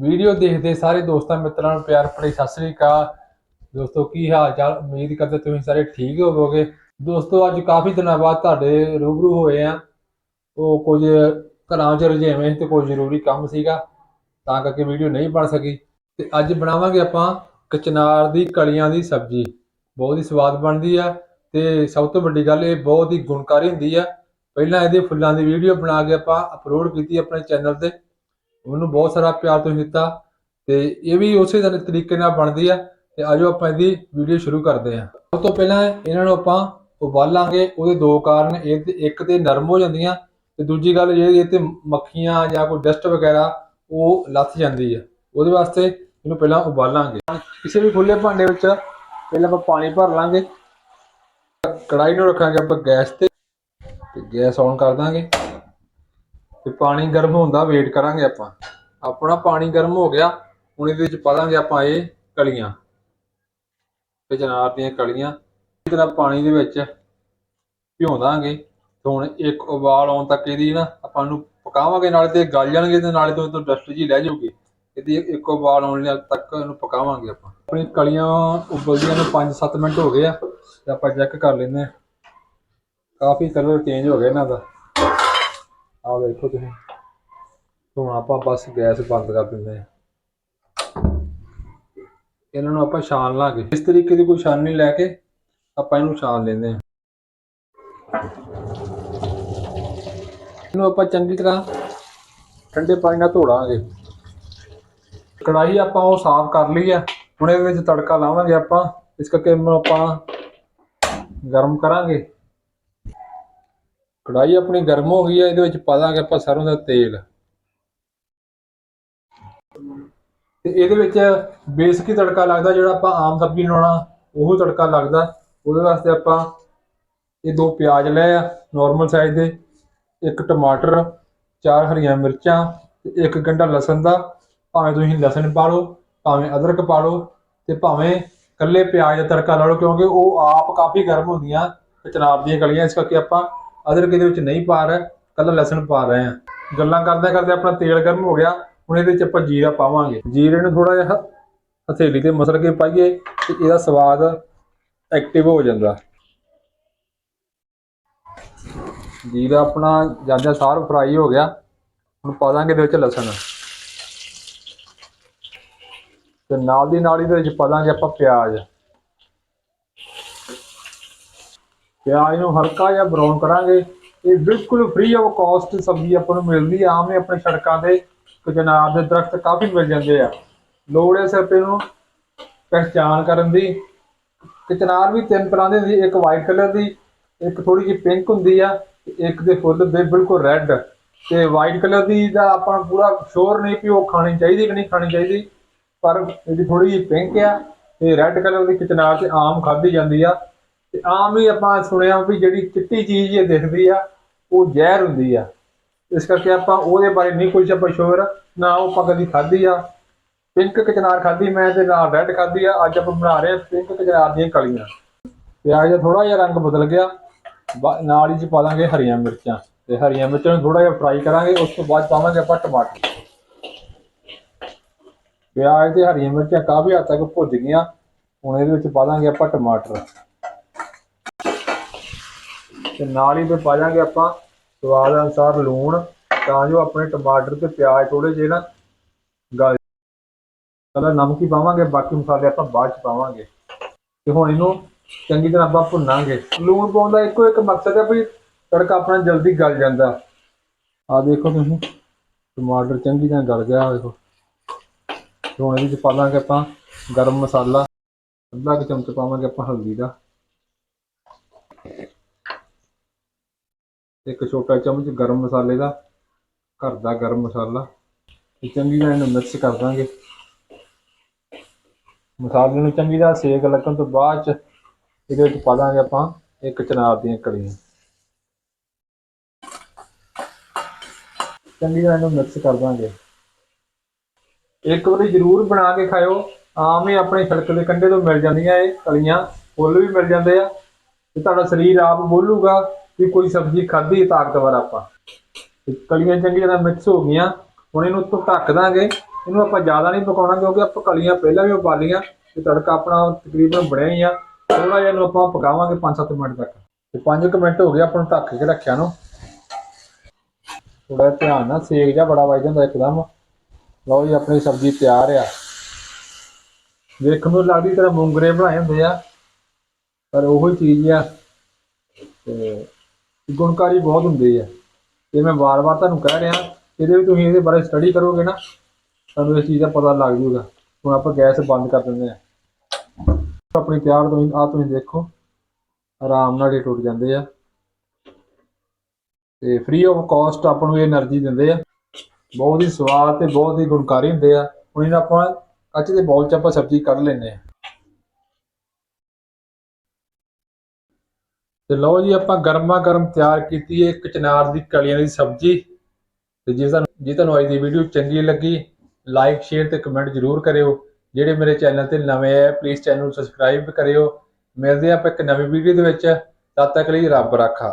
Video ਦੇਖਦੇ ਸਾਰੇ ਦੋਸਤਾਂ ਮਿੱਤਰਾਂ ਨੂੰ ਪਿਆਰ ਭਰੀ ਸਤਿ ਸ੍ਰੀ ਅਕਾਲ। ਦੋਸਤੋ, ਕੀ ਹਾਲ ਚਾਲ? ਉਮੀਦ ਕਰਦੇ ਤੁਸੀਂ ਸਾਰੇ ਠੀਕ ਹੋਵੋਗੇ। ਦੋਸਤੋ, ਅੱਜ ਕਾਫੀ ਦਿਨਾਂ ਬਾਅਦ ਤੁਹਾਡੇ ਰੂਬਰੂ ਹੋਏ ਆ। ਉਹ ਕੁਝ ਘਰਾਂ 'ਚ ਰੁਝੇਵੇਂ ਤੇ ਕੋਈ ਜ਼ਰੂਰੀ ਕੰਮ ਸੀਗਾ, ਤਾਂ ਕਰਕੇ ਵੀਡੀਓ ਨਹੀਂ ਬਣ ਸਕੀ। ਤੇ ਅੱਜ ਬਣਾਵਾਂਗੇ ਆਪਾਂ ਕਚਨਾਰ ਦੀ ਕਲੀਆਂ ਦੀ ਸਬਜ਼ੀ। ਬਹੁਤ ਹੀ ਸਵਾਦ ਬਣਦੀ ਆ ਤੇ ਸਭ ਤੋਂ ਵੱਡੀ ਗੱਲ ਇਹ ਬਹੁਤ ਹੀ ਗੁਣਕਾਰੀ ਹੁੰਦੀ ਆ। ਪਹਿਲਾਂ ਇਹਦੇ ਫੁੱਲਾਂ ਦੀ ਵੀਡੀਓ ਬਣਾ ਕੇ ਆਪਾਂ ਅਪਲੋਡ ਕੀਤੀ ਆਪਣੇ ਚੈਨਲ ਤੇ। ਉਹਨੂੰ ਬਹੁਤ ਸਾਰਾ ਪਿਆਰ ਤੁਸੀਂ ਦਿੱਤਾ ਤੇ ਇਹ ਵੀ ਉਸੇ ਤਰ੍ਹਾਂ ਤਰੀਕੇ ਨਾਲ ਬਣਦੀ ਆ ਤੇ ਆਜੋ ਆਪਾਂ ਇਹਦੀ ਵੀਡੀਓ ਸ਼ੁਰੂ ਕਰਦੇ ਹਾਂ। ਸਭ ਤੋਂ ਪਹਿਲਾਂ ਇਹਨਾਂ ਨੂੰ ਆਪਾਂ ਉਬਾਲਾਂਗੇ, ਉਹਦੇ ਦੋ ਕਾਰਨ, ਇਹ ਤੇ ਇੱਕ ਤੇ ਨਰਮ ਹੋ ਜਾਂਦੀਆਂ ਤੇ ਦੂਜੀ ਗੱਲ ਜਿਹੜੀ ਇਹ ਤੇ ਮੱਖੀਆਂ ਜਾਂ ਕੋਈ ਡਸਟ ਵਗੈਰਾ, ਉਹ ਲੱਥ ਜਾਂਦੀ ਆ। ਉਹਦੇ ਵਾਸਤੇ ਇਹਨੂੰ ਪਹਿਲਾਂ ਉਬਾਲਾਂਗੇ। ਕਿਸੇ ਵੀ ਖੁੱਲੇ ਭਾਂਡੇ ਵਿੱਚ ਪਹਿਲਾਂ ਆਪਾਂ ਪਾਣੀ ਭਰ ਲਾਂਗੇ। ਕੜਾਈ ਨੂੰ ਰੱਖਾਂਗੇ ਆਪਾਂ ਗੈਸ ਤੇ ਤੇ ਗੈਸ ਔਨ ਕਰ ਦਾਂਗੇ। ਤੇ ਪਾਣੀ ਗਰਮ ਹੋਣ ਦਾ ਵੇਟ ਕਰਾਂਗੇ ਆਪਾਂ। ਆਪਣਾ ਪਾਣੀ ਗਰਮ ਹੋ ਗਿਆ, ਹੁਣ ਇਹਦੇ ਵਿੱਚ ਪਾ ਦਾਂਗੇ ਆਪਾਂ ਇਹ ਕਲੀਆਂ। ਤੇ ਜਨਾਰ ਦੀਆਂ ਕਲੀਆਂ ਇਸ ਤਰ੍ਹਾਂ ਪਾਣੀ ਦੇ ਵਿੱਚ ਭਿਉਂ ਦਾਂਗੇ। ਤੇ ਹੁਣ ਇੱਕ ਉਬਾਲ ਆਉਣ ਤੱਕ ਇਹਦੀ ਨਾ ਆਪਾਂ ਨੂੰ ਪਕਾਵਾਂਗੇ, ਨਾਲੇ ਤੇ ਗਲ ਜਾਣਗੇ ਤੇ ਨਾਲੇ ਤੋਂ ਤੋਂ ਡਸਟ ਜੀ ਲੈ ਜਾਊਗੀ। ਇਹਦੀ ਇੱਕ ਉਬਾਲ ਆਉਣ ਤੱਕ ਇਹਨੂੰ ਪਕਾਵਾਂਗੇ ਆਪਾਂ। ਆਪਣੀ ਕਲੀਆਂ ਉਬਲਦੀਆਂ ਨੂੰ 5-7 ਮਿੰਟ ਹੋ ਗਏ ਆ, ਤੇ ਆਪਾਂ ਚੈੱਕ ਕਰ ਲੈਂਦੇ ਹਾਂ। ਕਾਫੀ ਕਲਰ ਚੇਂਜ ਹੋ ਗਿਆ ਇਹਨਾਂ ਦਾ। ਆਹ ਵੇਖੋ ਤੁਸੀਂ। ਹੁਣ ਆਪਾਂ ਬਸ ਗੈਸ ਬੰਦ ਕਰ ਦਿੰਦੇ ਹਾਂ। ਇਹਨਾਂ ਨੂੰ ਆਪਾਂ ਛਾਣ ਲਾਂਗੇ। ਇਸ ਤਰੀਕੇ ਦੀ ਕੋਈ ਛਾਨਣੀ ਲੈ ਕੇ ਆਪਾਂ ਇਹਨੂੰ ਛਾਣ ਲੈਂਦੇ ਹਾਂ। ਇਹਨੂੰ ਆਪਾਂ ਚੰਗੀ ਤਰ੍ਹਾਂ ਠੰਡੇ ਪਾਣੀ ਨਾਲ ਧੋੜਾਂਗੇ ਕੜਾਹੀ ਆਪਾਂ ਉਹ ਸਾਫ਼ ਕਰ ਲਈ ਆ। ਹੁਣ ਇਹਦੇ ਵਿੱਚ ਤੜਕਾ ਲਾਵਾਂਗੇ ਆਪਾਂ। ਇਸ ਕਰਕੇ ਇਹਨੂੰ ਆਪਾਂ ਗਰਮ ਕਰਾਂਗੇ। ਕੜਾਈ ਆਪਣੀ ਗਰਮ ਹੋ ਗਈ ਹੈ, ਇਹਦੇ ਵਿੱਚ ਪਾ ਦਾਂਗੇ ਆਪਾਂ ਸਰੋਂ ਦਾ ਤੇਲ। ਤੇ ਇਹਦੇ ਵਿੱਚ ਬੇਸਿਕ ਤੜਕਾ ਲੱਗਦਾ, ਜਿਹੜਾ ਆਪਾਂ ਆਮ ਸਬਜ਼ੀ ਲਾਉਣਾ, ਉਹ ਤੜਕਾ ਲੱਗਦਾ। ਉਹਦੇ ਵਾਸਤੇ ਆਪਾਂ ਇਹ ਦੋ ਪਿਆਜ਼ ਲਏ ਆ ਨਾਰਮਲ ਸਾਈਜ਼ ਦੇ। ਇੱਕ ਟਮਾਟਰ, ਚਾਰ ਹਰੀਆਂ ਮਿਰਚਾਂ, ਤੇ ਇੱਕ ਗੰਢਾ ਲਸਣ ਦਾ। ਭਾਵੇਂ ਤੁਸੀਂ ਲਸਣ ਪਾ ਲਓ, ਭਾਵੇਂ ਅਦਰਕ ਪਾ ਲਓ, ਤੇ ਭਾਵੇਂ ਕੱਲੇ ਪਿਆਜ਼ ਦਾ ਤੜਕਾ ਲਾ ਲਓ, ਕਿਉਂਕਿ ਉਹ ਆਪ ਕਾਫੀ ਗਰਮ ਹੁੰਦੀਆਂ, ਤੇ ਚਨਾਬ ਦੀਆਂ ਗਲੀਆਂ ਇਸ ਕਰਕੇ ਆਪਾਂ ਅਦਰਕ ਇਹਦੇ ਵਿੱਚ ਨਹੀਂ ਪਾ ਰਿਹਾ ਕੱਲਾ ਲਸਣ ਪਾ ਰਹੇ ਆ ਗੱਲਾਂ ਕਰਦੇ ਕਰਦੇ ਆਪਣਾ ਤੇਲ ਗਰਮ ਹੋ ਗਿਆ, ਹੁਣ ਇਹਦੇ ਵਿੱਚ ਆਪਾਂ ਜੀਰਾ ਪਾਵਾਂਗੇ। ਜੀਰੇ ਨੂੰ ਥੋੜਾ ਜਿਹਾ ਹਥੇਲੀ ਤੇ ਮਸਲ ਕੇ ਪਾਈਏ ਤੇ ਇਹਦਾ ਸਵਾਦ ਐਕਟਿਵ ਹੋ ਜਾਂਦਾ। ਜੀਰਾ ਆਪਣਾ ਜਾਂਦਿਆਂ ਸਾਰ ਫਰਾਈ ਹੋ ਗਿਆ, ਹੁਣ ਪਾ ਦਾਂਗੇ ਇਹਦੇ ਵਿੱਚ ਲਸਣ। ਤੇ ਨਾਲ ਦੀ ਨਾਲ ਇਹਦੇ ਵਿੱਚ ਪਾ ਦਾਂਗੇ ਆਪਾਂ ਪਿਆਜ਼। ਪਿਆਜ਼ ਨੂੰ ਹਲਕਾ ਜਿਹਾ ਬਰਾਊਨ ਕਰਾਂਗੇ। ਇਹ ਬਿਲਕੁਲ ਫ੍ਰੀ ਆਫ ਕਾਸਟ ਸਬਜ਼ੀ ਆਪਾਂ ਨੂੰ ਮਿਲਦੀ ਆ, ਆਮ ਹੀ ਆਪਣੇ ਸੜਕਾਂ ਤੇ ਕਚਨਾਰ ਦੇ ਦਰਖਤ ਕਾਫੀ ਮਿਲ ਜਾਂਦੇ ਆ। ਲੋੜ ਹੈ ਸਿਰਫ ਇਹਨੂੰ ਪਹਿਚਾਨ ਕਰਨ ਦੀ। ਕਚਨਾਰ ਵੀ ਤਿੰਨ ਤਰ੍ਹਾਂ ਦੇ ਹੁੰਦੀ, ਇੱਕ ਵਾਈਟ ਕਲਰ ਦੀ, ਇੱਕ ਥੋੜੀ ਜਿਹੀ ਪਿੰਕ ਹੁੰਦੀ ਆ, ਤੇ ਇੱਕ ਦੇ ਫੁੱਲ ਦੇ ਬਿਲਕੁਲ ਰੈੱਡ ਤੇ ਵਾਈਟ ਕਲਰ ਦੀ ਦਾ ਆਪਾਂ ਨੂੰ ਪੂਰਾ ਸ਼ੋਰ ਨਹੀਂ ਕਿ ਉਹ ਖਾਣੀ ਚਾਹੀਦੀ ਕਿ ਨਹੀਂ ਖਾਣੀ ਚਾਹੀਦੀ, ਪਰ ਇਹਦੀ ਥੋੜੀ ਜਿਹੀ ਪਿੰਕ ਆ, ਤੇ ਰੈੱਡ ਕਲਰ ਦੀ ਕਚਨਾਰ ਤੇ ਆਮ ਖਾਧੀ ਜਾਂਦੀ ਆ। ਤੇ ਆਮ ਹੀ ਆਪਾਂ ਸੁਣਿਆ ਵੀ ਜਿਹੜੀ ਚਿੱਟੀ ਚੀਜ਼ ਇਹ ਦਿਖਦੀ ਆ, ਉਹ ਜ਼ਹਿਰ ਹੁੰਦੀ ਆ। ਇਸ ਕਰਕੇ ਆਪਾਂ ਉਹਦੇ ਬਾਰੇ ਨਹੀਂ ਕੁਝ ਆਪਾਂ ਸ਼ੋਰ, ਨਾ ਉਹ ਆਪਾਂ ਕਦੀ ਖਾਧੀ ਆ। ਪਿੰਕ ਕਚਨਾਰ ਖਾਧੀ, ਮੈਂ ਤੇ ਨਾਲ ਰੈੱਡ ਖਾਧੀ ਆ। ਅੱਜ ਆਪਾਂ ਬਣਾ ਰਹੇ ਪਿੰਕ ਕਚਨਾਰ ਦੀਆਂ ਕਲੀਆਂ। ਪਿਆਜ਼ ਦਾ ਥੋੜਾ ਜਿਹਾ ਰੰਗ ਬਦਲ ਗਿਆ। ਬਾ- ਨਾਲ ਹੀ ਚ ਪਾ ਦਾਂਗੇ ਹਰੀਆਂ ਮਿਰਚਾਂ। ਤੇ ਹਰੀਆਂ ਮਿਰਚਾਂ ਨੂੰ ਥੋੜਾ ਜਿਹਾ ਫਰਾਈ ਕਰਾਂਗੇ, ਉਸ ਤੋਂ ਬਾਅਦ ਪਾਵਾਂਗੇ ਆਪਾਂ ਟਮਾਟਰ। ਪਿਆਜ਼ ਤੇ ਹਰੀਆਂ ਮਿਰਚਾਂ ਕਾਫੀ ਹੱਦ ਤੱਕ ਭੁੱਜ ਗਈਆਂ। ਹੁਣ ਇਹਦੇ ਵਿੱਚ ਪਾ ਦਾਂਗੇ ਆਪਾਂ ਟਮਾਟਰ। ਤੇ ਨਾਲ ਹੀ ਤੇ ਪਾ ਦਾਂਗੇ ਆਪਾਂ ਸਵਾਦ ਅਨੁਸਾਰ ਲੂਣ, ਤਾਂ ਜੋ ਆਪਣੇ ਟਮਾਟਰ ਤੇ ਪਿਆਜ਼ ਥੋੜੇ ਜਿਹੇ ਨਾ ਗਲ ਪਹਿਲਾਂ ਨਮਕ ਹੀ ਪਾਵਾਂਗੇ, ਬਾਕੀ ਮਸਾਲੇ ਆਪਾਂ ਬਾਅਦ ਚ ਪਾਵਾਂਗੇ। ਤੇ ਹੁਣ ਇਹਨੂੰ ਚੰਗੀ ਤਰ੍ਹਾਂ ਆਪਾਂ ਭੁੰਨਾਂਗੇ। ਲੂਣ ਪਾਉਣ ਦਾ ਇੱਕੋ ਇੱਕ ਮਕਸਦ ਹੈ ਵੀ ਤੜਕਾ ਆਪਣਾ ਜਲਦੀ ਗਲ ਜਾਂਦਾ। ਆ ਦੇਖੋ ਤੁਸੀਂ, ਟਮਾਟਰ ਚੰਗੀ ਤਰ੍ਹਾਂ ਗਲ ਗਿਆ, ਆਹ ਦੇਖੋ। ਤੇ ਹੁਣ ਇਹਦੇ ਚ ਪਾ ਲਾਂਗੇ ਆਪਾਂ ਗਰਮ ਮਸਾਲਾ, ਅੱਧਾ ਕੁ ਚਮਚ ਪਾਵਾਂਗੇ ਆਪਾਂ ਹਲਦੀ ਦਾ। ਇੱਕ ਛੋਟਾ ਚਮਚ ਗਰਮ ਮਸਾਲੇ ਦਾ, ਘਰ ਦਾ ਗਰਮ ਮਸਾਲਾ। ਤੇ ਚੰਗੀ ਤਰ੍ਹਾਂ ਇਹਨੂੰ ਮਿਕਸ ਕਰ ਦਾਂਗੇ। ਮਸਾਲੇ ਨੂੰ ਚੰਗੀ ਤਰ੍ਹਾਂ ਸੇਕ ਲੱਗਣ ਤੋਂ ਬਾਅਦ ਚ ਇਹਦੇ ਵਿੱਚ ਪਾ ਦਾਂਗੇ ਆਪਾਂ ਇੱਕ ਚਨਾਰ ਦੀਆਂ ਕਲੀਆਂ ਚੰਗੀ ਤਰ੍ਹਾਂ ਇਹਨੂੰ ਮਿਕਸ ਕਰ ਦਾਂਗੇ। ਇੱਕ ਵਾਰੀ ਜ਼ਰੂਰ ਬਣਾ ਕੇ ਖਾਇਓ। ਆਮ ਹੀ ਆਪਣੇ ਸੜਕ ਦੇ ਕੰਢੇ ਤੋਂ ਮਿਲ ਜਾਂਦੀਆਂ ਇਹ ਕਲੀਆਂ ਫੁੱਲ ਵੀ ਮਿਲ ਜਾਂਦੇ ਆ। ਤੇ ਤੁਹਾਡਾ ਸਰੀਰ ਆਪ ਬੋਲੂਗਾ। ਕਿ ਕੋਈ ਸਬਜ਼ੀ ਖਾਧੀ ਤਾਕਤਵਰ ਆਪਾਂ। ਤੇ ਕਲੀਆਂ ਚੰਗੀ ਤਰ੍ਹਾਂ ਮਿਕਸ ਹੋ ਗਈਆਂ। ਹੁਣ ਇਹਨੂੰ ਉੱਤੋਂ ਢੱਕ ਦਾਂਗੇ। ਇਹਨੂੰ ਆਪਾਂ ਜ਼ਿਆਦਾ ਨਹੀਂ ਪਕਾਉਣਾ ਕਿਉਂਕਿ ਆਪਾਂ ਕਲੀਆਂ ਪਹਿਲਾਂ ਵੀ ਉਬਾਲੀਆਂ ਤੇ ਤੜਕਾ ਆਪਣਾ ਤਕਰੀਬਨ ਬਣਿਆ ਹੀ ਆ। ਥੋੜਾ ਜਿਹਾ ਇਹਨੂੰ ਆਪਾਂ ਪਕਾਵਾਂਗੇ 5-7 ਮਿੰਟ ਤੱਕ। ਤੇ 5 ਮਿੰਟ ਹੋ ਗਏ ਆਪਾਂ ਨੂੰ ਢੱਕ ਕੇ ਰੱਖਿਆ ਨੂੰ। ਥੋੜਾ ਧਿਆਨ ਨਾਲ ਸੇਕ ਜਾ ਬੜਾ ਵੱਜ ਜਾਂਦਾ ਇੱਕਦਮ। ਲਓ ਜੀ, ਆਪਣੀ ਸਬਜ਼ੀ ਤਿਆਰ ਆ। ਦੇਖਣ ਨੂੰ ਲੱਗਦੀ ਤਰ੍ਹਾਂ ਮੂੰਗਰੇ ਬਣਾਏ ਹੁੰਦੇ ਆ। ਪਰ ਉਹੋ ਚੀਜ਼ ਆ। ਤੇ ਗੁਣਕਾਰੀ ਬਹੁਤ ਹੁੰਦੀ ਹੈ। ਤੇ ਮੈਂ ਵਾਰ-ਵਾਰ ਤੁਹਾਨੂੰ ਕਹਿ ਰਿਹਾ, ਇਹਦੇ ਵਿੱਚ ਤੁਸੀਂ ਇਹਦੇ ਬਾਰੇ ਸਟੱਡੀ ਕਰੋਗੇ ਨਾ, ਤੁਹਾਨੂੰ ਇਸ ਚੀਜ਼ ਦਾ ਪਤਾ ਲੱਗ ਜਾਊਗਾ। ਹੁਣ ਆਪਾਂ ਗੈਸ ਬੰਦ ਕਰ ਦਿੰਦੇ ਆ ਆਪਣੀ ਤਿਆਰ ਤੁਸੀਂ ਆ ਤੁਸੀਂ ਦੇਖੋ, ਆਰਾਮ ਨਾਲ ਇਹ ਟੁੱਟ ਜਾਂਦੇ ਆ। ਤੇ ਫ੍ਰੀ ਆਫ ਕਾਸਟ ਆਪਾਂ ਨੂੰ ਇਹ એનર્ਜੀ ਦਿੰਦੇ ਆ। ਬਹੁਤ ਹੀ ਸਵਾਦ ਤੇ ਬਹੁਤ ਹੀ ਗੁਣਕਾਰੀ ਹੁੰਦੇ ਆ। ਹੁਣ ਇਹਨਾਂ ਆਪਾਂ ਕੱਚ ਦੇ ਬੌਲ ਚ ਆਪਾਂ ਸਬਜ਼ੀ ਕੱਢ ਲੈਨੇ ਆ ਤੇ ਲਓ ਜੀ, ਆਪਾਂ ਗਰਮਾ ਗਰਮ ਤਿਆਰ ਕੀਤੀ ਹੈ ਇੱਕ ਚਨਾਰ ਦੀ ਕਲੀਆਂ ਦੀ ਸਬਜ਼ੀ। ਤੇ ਜੇ ਤੁਹਾਨੂੰ ਜੇ ਤੁਹਾਨੂੰ ਅੱਜ ਦੀ ਵੀਡੀਓ ਚੰਗੀ ਲੱਗੀ ਲਾਈਕ ਸ਼ੇਅਰ ਤੇ ਕਮੈਂਟ ਜ਼ਰੂਰ ਕਰਿਓ। ਜਿਹੜੇ ਮੇਰੇ ਚੈਨਲ ਤੇ ਨਵੇਂ ਆ ਪਲੀਜ਼ ਚੈਨਲ ਨੂੰ ਸਬਸਕ੍ਰਾਈਬ ਕਰਿਓ। ਮਿਲਦੇ ਆਪਾਂ ਇੱਕ ਨਵੀਂ ਵੀਡੀਓ ਦੇ ਵਿੱਚ। ਤਦ ਤੱਕ ਲਈ ਰੱਬ ਰਾਖਾ।